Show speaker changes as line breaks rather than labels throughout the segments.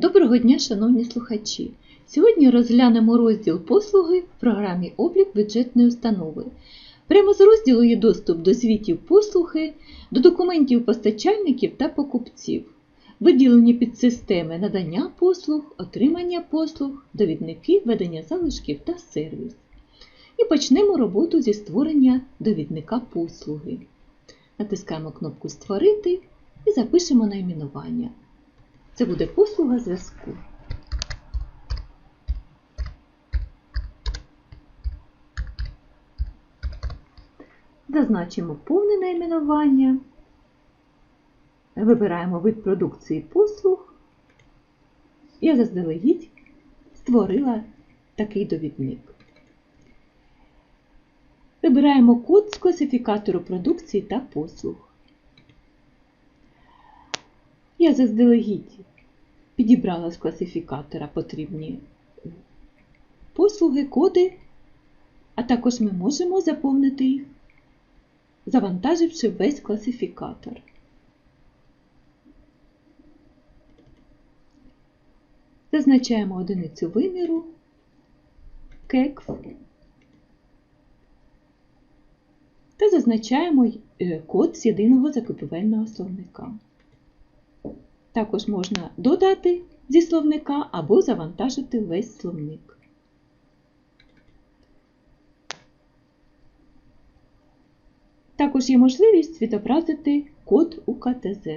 Доброго дня, шановні слухачі! Сьогодні розглянемо розділ послуги в програмі Облік бюджетної установи. Прямо з розділу є доступ до звітів послуги, до документів постачальників та покупців, виділені підсистеми надання послуг, отримання послуг, довідники, ведення залишків та сервіс. І почнемо роботу зі створення довідника послуги. Натискаємо кнопку Створити і запишемо найменування. Це буде послуга зв'язку. Зазначимо повне найменування. Вибираємо вид продукції послуг. Я заздалегідь створила такий довідник. Вибираємо код з класифікатору продукції та послуг. Я заздалегідь підібрала з класифікатора потрібні послуги, коди, а також ми можемо заповнити їх, завантаживши весь класифікатор. Зазначаємо одиницю виміру, кекс та зазначаємо е, код з єдиного закупівельного словника. Також можна додати зі словника або завантажити весь словник. Також є можливість відобразити код УКТЗ.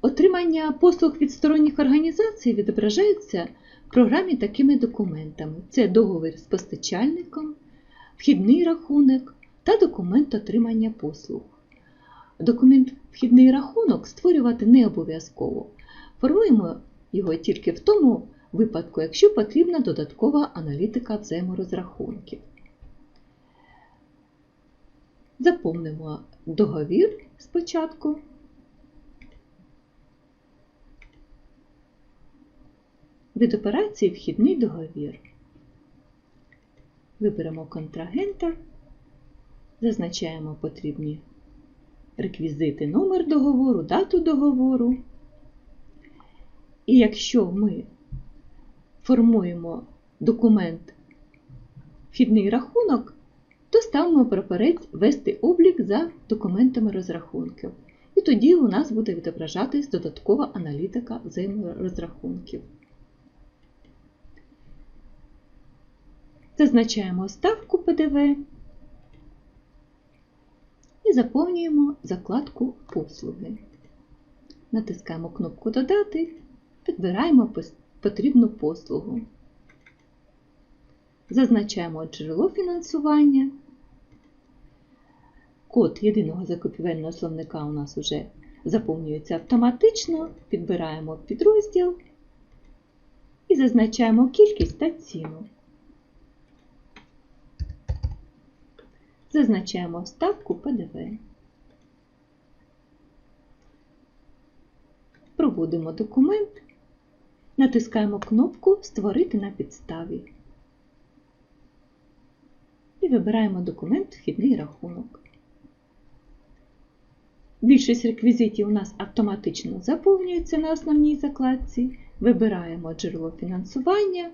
Отримання послуг від сторонніх організацій відображається в програмі такими документами: це договір з постачальником, вхідний рахунок та документ отримання послуг. Документ вхідний рахунок створювати не обов'язково. Формуємо його тільки в тому випадку, якщо потрібна додаткова аналітика взаєморозрахунків. Заповнимо договір спочатку. Від операції вхідний договір. Виберемо контрагента, зазначаємо потрібні реквізити, номер договору, дату договору. І якщо ми формуємо документ вхідний рахунок, то ставимо прапорець Вести облік за документами розрахунків. І тоді у нас буде відображатись додаткова аналітика взаєморозрахунків. Зазначаємо ставку ПДВ і заповнюємо закладку Послуги. Натискаємо кнопку Додати, підбираємо потрібну послугу. Зазначаємо джерело фінансування. Код єдиного закупівельного словника у нас вже заповнюється автоматично, підбираємо підрозділ і зазначаємо кількість та ціну. Зазначаємо ставку ПДВ. Проводимо документ, натискаємо кнопку Створити на підставі і вибираємо документ Вхідний рахунок. Більшість реквізитів у нас автоматично заповнюється на основній закладці. Вибираємо джерело фінансування,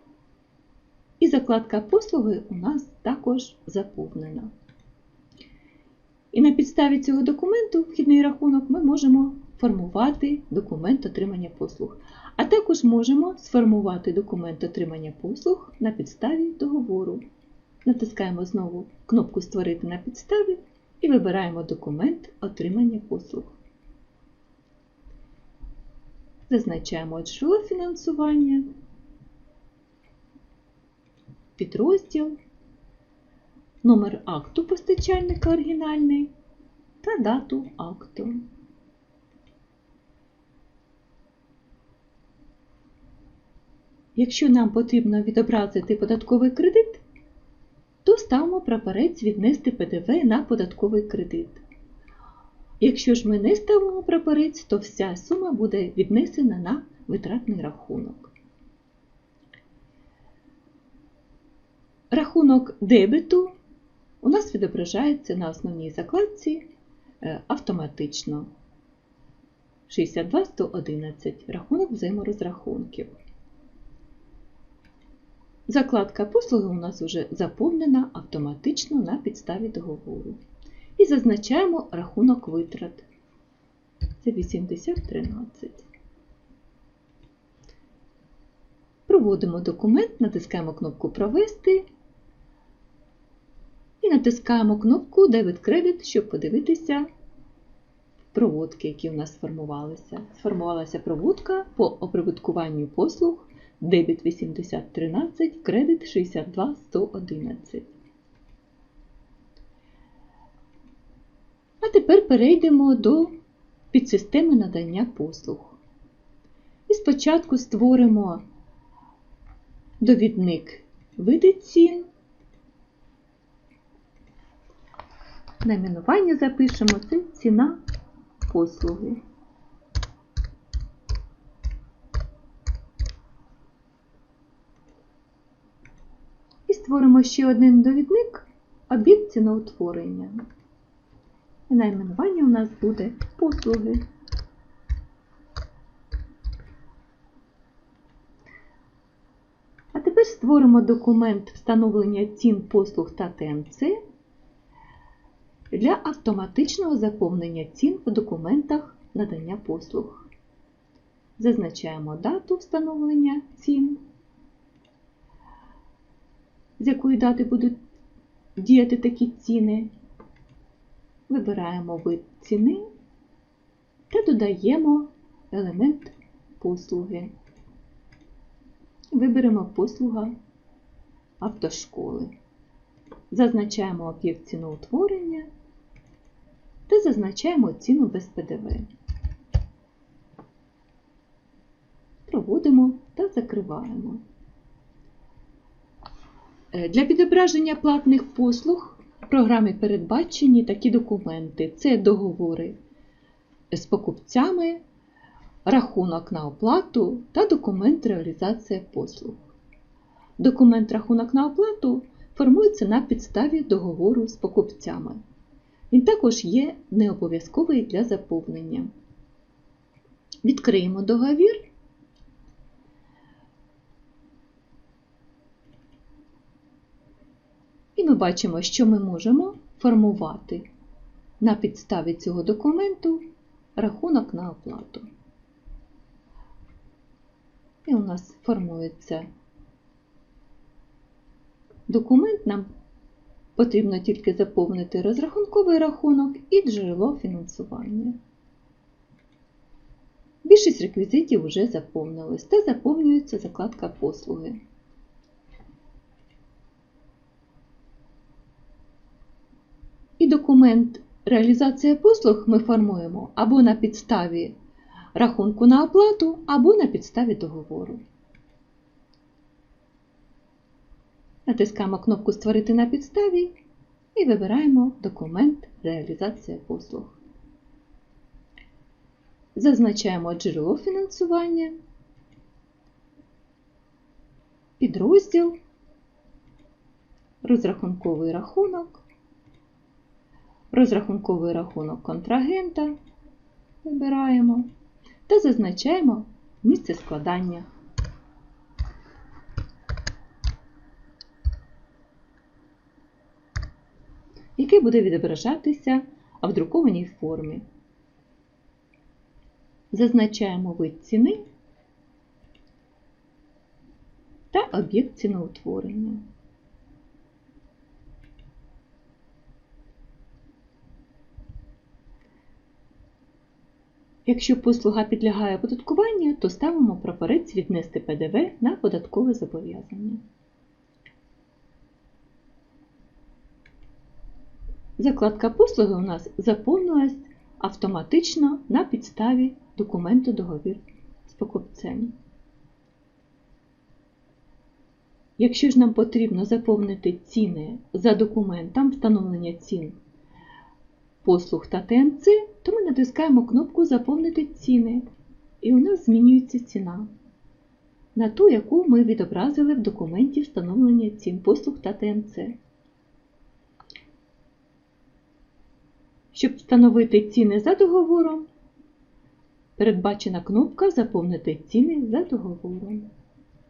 і закладка послуги у нас також заповнена. І на підставі цього документу, вхідний рахунок, ми можемо формувати документ отримання послуг. А також можемо сформувати документ отримання послуг на підставі договору. Натискаємо знову кнопку Створити на підставі і вибираємо документ отримання послуг. Зазначаємо джерело фінансування, підрозділ номер акту постачальника оригінальний та дату акту. Якщо нам потрібно відобразити податковий кредит, то ставимо прапорець віднести ПДВ на податковий кредит. Якщо ж ми не ставимо прапорець, то вся сума буде віднесена на витратний рахунок. Рахунок дебету у нас відображається на основній закладці е, автоматично. 62 111 рахунок взаєморозрахунків. Закладка послуги у нас вже заповнена автоматично на підставі договору. І зазначаємо рахунок витрат. Це 8013. Проводимо документ, натискаємо кнопку Провести натискаємо кнопку Debit Credit, щоб подивитися проводки, які у нас сформувалися. Сформувалася проводка по оприбуткуванню послуг дебіт 8013, кредит 62111. А тепер перейдемо до підсистеми надання послуг. І спочатку створимо довідник види цін. Найменування запишемо це ціна послуги. І створимо ще один довідник об'єкт ціноутворення. І найменування у нас буде послуги. А тепер створимо документ встановлення цін послуг та ТМЦ для автоматичного заповнення цін в документах надання послуг. Зазначаємо дату встановлення цін, з якої дати будуть діяти такі ціни. Вибираємо вид ціни та додаємо елемент послуги. Виберемо послуга автошколи. Зазначаємо об'єкт ціноутворення та зазначаємо ціну без ПДВ. Проводимо та закриваємо. Е, Для відображення платних послуг в програмі передбачені такі документи. Це договори з покупцями, рахунок на оплату та документ реалізація послуг. Документ рахунок на оплату формується на підставі договору з покупцями. Він також є необов'язковий для заповнення. Відкриємо договір. І ми бачимо, що ми можемо формувати на підставі цього документу рахунок на оплату. І у нас формується документ, нам потрібно тільки заповнити розрахунковий рахунок і джерело фінансування. Більшість реквізитів вже заповнилось та заповнюється закладка послуги. І документ реалізація послуг ми формуємо або на підставі рахунку на оплату, або на підставі договору. Натискаємо кнопку Створити на підставі і вибираємо документ Реалізація послуг. Зазначаємо джерело фінансування, підрозділ, розрахунковий рахунок, розрахунковий рахунок контрагента вибираємо та зазначаємо місце складання. Яке буде відображатися в друкованій формі. Зазначаємо вид ціни та об'єкт ціноутворення. Якщо послуга підлягає оподаткуванню, то ставимо прапорець віднести ПДВ на податкове зобов'язання. Закладка послуги у нас заповнилась автоматично на підставі документу договір з покупцем. Якщо ж нам потрібно заповнити ціни за документом встановлення цін послуг та ТМЦ, то ми натискаємо кнопку Заповнити ціни, і у нас змінюється ціна на ту, яку ми відобразили в документі встановлення цін послуг та ТМЦ. Щоб встановити ціни за договором, передбачена кнопка Заповнити ціни за договором.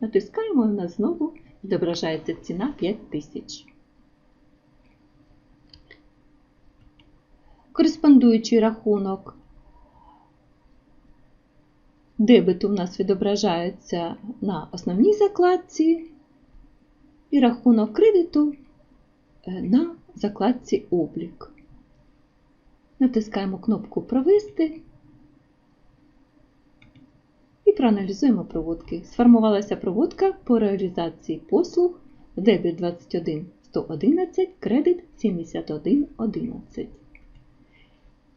Натискаємо і у нас знову відображається ціна 5000. Кореспондуючий рахунок дебету у нас відображається на основній закладці і рахунок кредиту е, на закладці Облік. Натискаємо кнопку Провести і проаналізуємо проводки. Сформувалася проводка по реалізації послуг дебіт 21 111, кредит 71 11.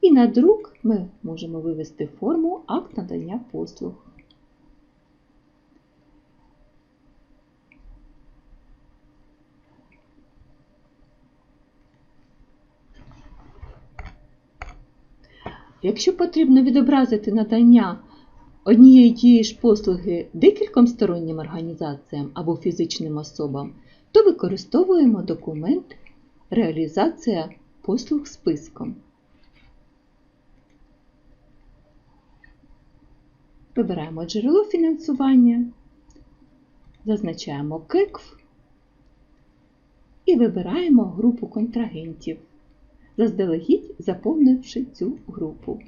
І на друк ми можемо вивести форму акт надання послуг. Якщо потрібно відобразити надання однієї тієї ж послуги декільком стороннім організаціям або фізичним особам, то використовуємо документ Реалізація послуг списком. Вибираємо джерело фінансування, зазначаємо КЕКФ і вибираємо групу контрагентів, заздалегідь заповнивши цю групу.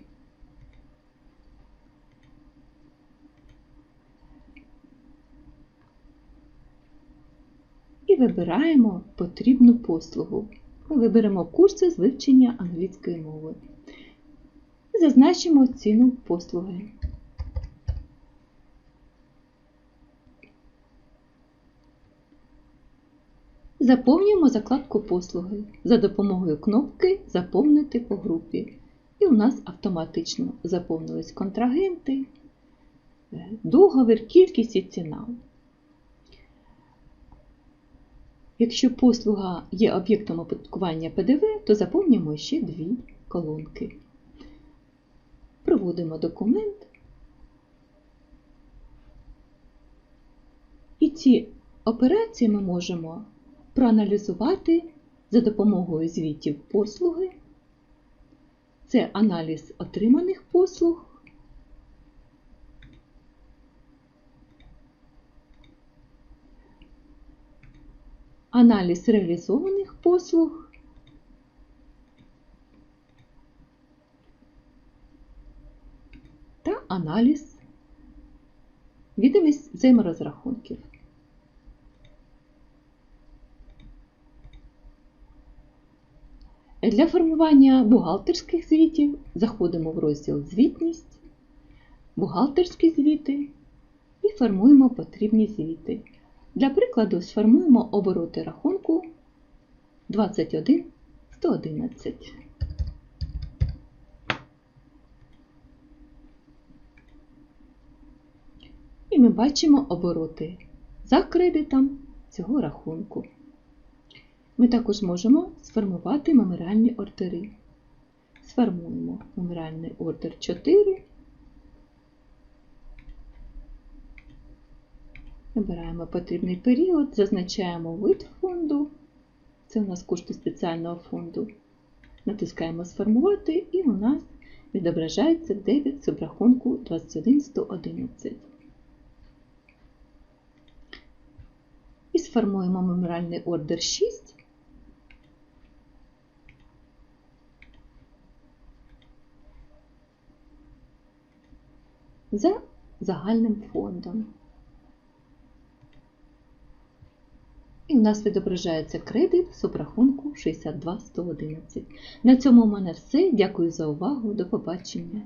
І вибираємо потрібну послугу. Ми виберемо курси з вивчення англійської мови. Зазначимо ціну послуги. Заповнюємо закладку послуги за допомогою кнопки Заповнити по групі. І у нас автоматично заповнились контрагенти, е, договір, кількість і ціна. Якщо послуга є об'єктом оподаткування ПДВ, то заповнюємо ще дві колонки. Проводимо документ. І ці операції ми можемо проаналізувати за допомогою звітів послуги. Це аналіз отриманих послуг. Аналіз реалізованих послуг. Та аналіз відомість взаєморозрахунків. Для формування бухгалтерських звітів заходимо в розділ Звітність, бухгалтерські звіти і формуємо потрібні звіти. Для прикладу, сформуємо обороти рахунку 21 111. І ми бачимо обороти за кредитом цього рахунку. Ми також можемо сформувати меморіальні ордери. Сформуємо меморіальний ордер 4. Вибираємо потрібний період, зазначаємо вид фонду. Це у нас кошти спеціального фонду. Натискаємо Сформувати і у нас відображається дебіт субрахунку 21111. І сформуємо меморіальний ордер 6. За загальним фондом. І в нас відображається кредит субрахунку 62 111. На цьому у мене все. Дякую за увагу. До побачення.